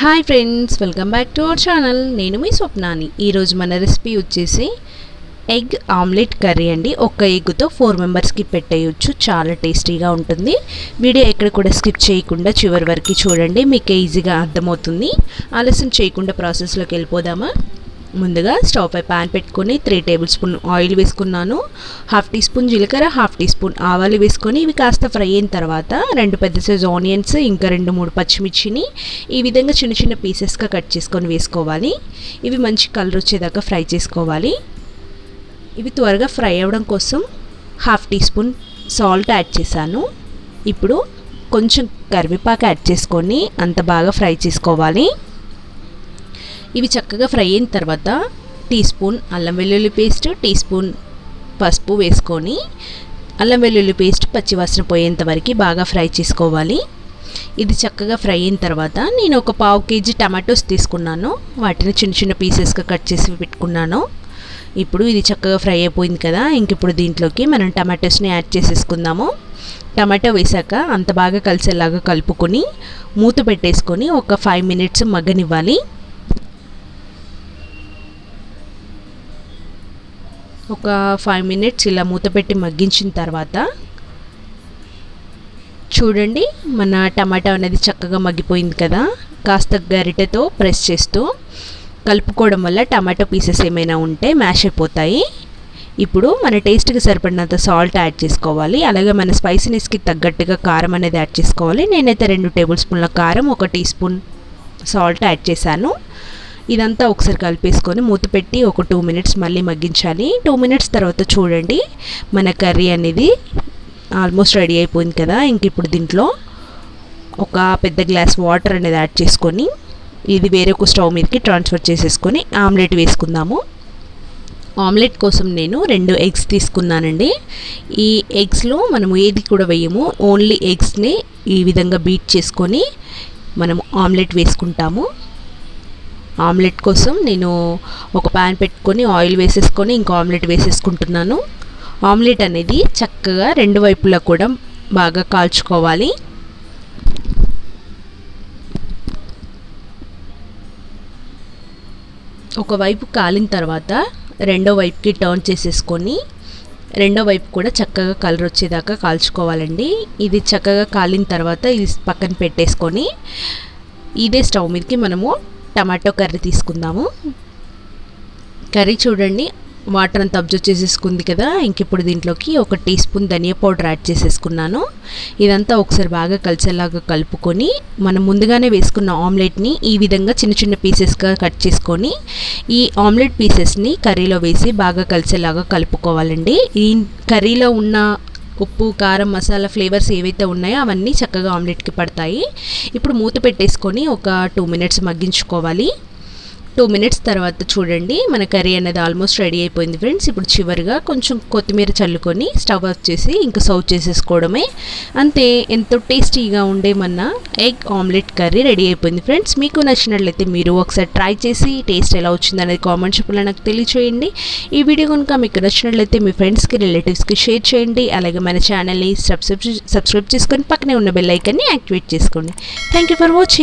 Hi friends welcome back to our channel నేను మీ స్వప్నాని. ఈరోజు మన రెసిపీ వచ్చేసి ఎగ్ ఆమ్లెట్ కర్రీ అండి. ఒక ఎగ్తో ఫోర్ మెంబర్స్కి పెట్టేయచ్చు. చాలా టేస్టీగా ఉంటుంది. వీడియో ఎక్కడ కూడా స్కిప్ చేయకుండా చివరి వరకు చూడండి. మీకు ఈజీగా అర్థమవుతుంది. ఆలస్యం చేయకుండా ప్రాసెస్లోకి వెళ్ళిపోదామా? ముందుగా స్టవ్ పై ప్యాన్ పెట్టుకొని త్రీ టేబుల్ స్పూన్ ఆయిల్ వేసుకున్నాను. హాఫ్ టీ స్పూన్ జీలకర్ర హాఫ్ టీ స్పూన్ ఆవాలు వేసుకొని ఇవి కాస్త ఫ్రై అయిన తర్వాత రెండు పెద్ద సైజ్ ఆనియన్స్ ఇంకా రెండు మూడు పచ్చిమిర్చిని ఈ విధంగా చిన్న చిన్న పీసెస్గా కట్ చేసుకొని వేసుకోవాలి. ఇవి మంచి కలర్ వచ్చేదాకా ఫ్రై చేసుకోవాలి. ఇవి త్వరగా ఫ్రై అవ్వడం కోసం half teaspoon salt add చేశాను. ఇప్పుడు కొంచెం కరివేపాకు యాడ్ చేసుకొని అంత బాగా ఫ్రై చేసుకోవాలి. ఇవి చక్కగా ఫ్రై అయిన తర్వాత టీ స్పూన్ అల్లం వెల్లుల్లి పేస్ట్ టీ స్పూన్ పసుపు వేసుకొని అల్లం వెల్లుల్లి పేస్ట్ పచ్చివాసన పోయేంత వరకు బాగా ఫ్రై చేసుకోవాలి. ఇది చక్కగా ఫ్రై అయిన తర్వాత నేను ఒక పావు కేజీ టమాటోస్ తీసుకున్నాను. వాటిని చిన్న చిన్న పీసెస్గా కట్ చేసి పెట్టుకున్నాను. ఇప్పుడు ఇది చక్కగా ఫ్రై అయిపోయింది కదా ఇంక ఇప్పుడు దీంట్లోకి మనం టమాటోస్ని యాడ్ చేసేసుకుందాము. టమాటో వేసాక అంత బాగా కలిసేలాగా కలుపుకొని మూత పెట్టేసుకొని ఒక ఫైవ్ మినిట్స్ మగ్గనివ్వాలి. ఒక ఫైవ్ మినిట్స్ ఇలా మూత పెట్టి మగ్గించిన తర్వాత చూడండి మన టమాటా అనేది చక్కగా మగ్గిపోయింది కదా. కాస్త గరిటెతో ప్రెస్ చేస్తూ కలుపుకోవడం వల్ల టమాటో పీసెస్ ఏమైనా ఉంటే మ్యాష్ అయిపోతాయి. ఇప్పుడు మన టేస్ట్కి సరిపడినంత సాల్ట్ యాడ్ చేసుకోవాలి. అలాగే మన స్పైసీనెస్కి తగ్గట్టుగా కారం అనేది యాడ్ చేసుకోవాలి. నేనైతే రెండు టేబుల్ స్పూన్ల కారం ఒక టీ స్పూన్ సాల్ట్ యాడ్ చేశాను. ఇదంతా ఒకసారి కలిపేసుకొని మూత పెట్టి ఒక టూ మినిట్స్ మళ్ళీ మగ్గించాలి. టూ మినిట్స్ తర్వాత చూడండి మన కర్రీ అనేది ఆల్మోస్ట్ రెడీ అయిపోయింది కదా. ఇంక ఇప్పుడు దీంట్లో ఒక పెద్ద గ్లాస్ వాటర్ అనేది యాడ్ చేసుకొని ఇది వేరే ఒక స్టవ్ మీదకి ట్రాన్స్ఫర్ చేసేసుకొని ఆమ్లెట్ వేసుకుందాము. ఆమ్లెట్ కోసం నేను రెండు ఎగ్స్ తీసుకున్నానండి. ఈ ఎగ్స్లో మనము ఏది కూడా వేయము. ఓన్లీ ఎగ్స్ని ఈ విధంగా బీట్ చేసుకొని మనం ఆమ్లెట్ వేసుకుంటాము. ఆమ్లెట్ కోసం నేను ఒక ప్యాన్ పెట్టుకొని ఆయిల్ వేసేసుకొని ఇంకా ఆమ్లెట్ వేసేసుకుంటున్నాను. ఆమ్లెట్ అనేది చక్కగా రెండు వైపులా కూడా బాగా కాల్చుకోవాలి. ఒకవైపు కాలిన తర్వాత రెండో వైపుకి టర్న్ చేసేసుకొని రెండో వైపు కూడా చక్కగా కలర్ వచ్చేదాకా కాల్చుకోవాలండి. ఇది చక్కగా కాలిన తర్వాత ఇది పక్కన పెట్టేసుకొని ఇదే స్టవ్ మీదకి మనము టమాటో కర్రీ తీసుకుందాము. కర్రీ చూడండి వాటర్ అంతా అబ్జర్వ్ చేసేసుకుంది కదా ఇంక ఇప్పుడు దీంట్లోకి ఒక టీ స్పూన్ ధనియా పౌడర్ యాడ్ చేసేసుకున్నాను. ఇదంతా ఒకసారి బాగా కలిసేలాగా కలుపుకొని మనం ముందుగానే వేసుకున్న ఆమ్లెట్ని ఈ విధంగా చిన్న చిన్న పీసెస్గా కట్ చేసుకొని ఈ ఆమ్లెట్ పీసెస్ని కర్రీలో వేసి బాగా కలిసేలాగా కలుపుకోవాలండి. ఈ కర్రీలో ఉన్న ఉప్పు కారం మసాలా ఫ్లేవర్స్ ఏవైతే ఉన్నాయో అవన్నీ చక్కగా ఆమ్లెట్కి పడతాయి. ఇప్పుడు మూత పెట్టేసుకొని ఒక టూ మినిట్స్ మగ్గించుకోవాలి. టూ మినిట్స్ తర్వాత చూడండి మన కర్రీ అనేది ఆల్మోస్ట్ రెడీ అయిపోయింది ఫ్రెండ్స్ ఇప్పుడు చివరిగా కొంచెం కొత్తిమీర చల్లుకొని స్టవ్ ఆఫ్ చేసి ఇంకా సర్వ్ చేసేసుకోవడమే. అంతే ఎంతో టేస్టీగా ఉండే మన ఎగ్ ఆమ్లెట్ కర్రీ రెడీ అయిపోయింది ఫ్రెండ్స్ మీకు నచ్చినట్లయితే మీరు ఒకసారి ట్రై చేసి టేస్ట్ ఎలా వచ్చింది అనేది కామెంట్ చెప్పాలని నాకు తెలియచేయండి. ఈ వీడియో కనుక మీకు నచ్చినట్లయితే మీ ఫ్రెండ్స్కి రిలేటివ్స్కి షేర్ చేయండి. అలాగే మన ఛానల్ని సబ్స్క్రైబ్ సబ్స్క్రైబ్ చేసుకొని పక్కనే ఉన్న బెల్ ఐకన్ని యాక్టివేట్ చేసుకోండి. Thank you for watching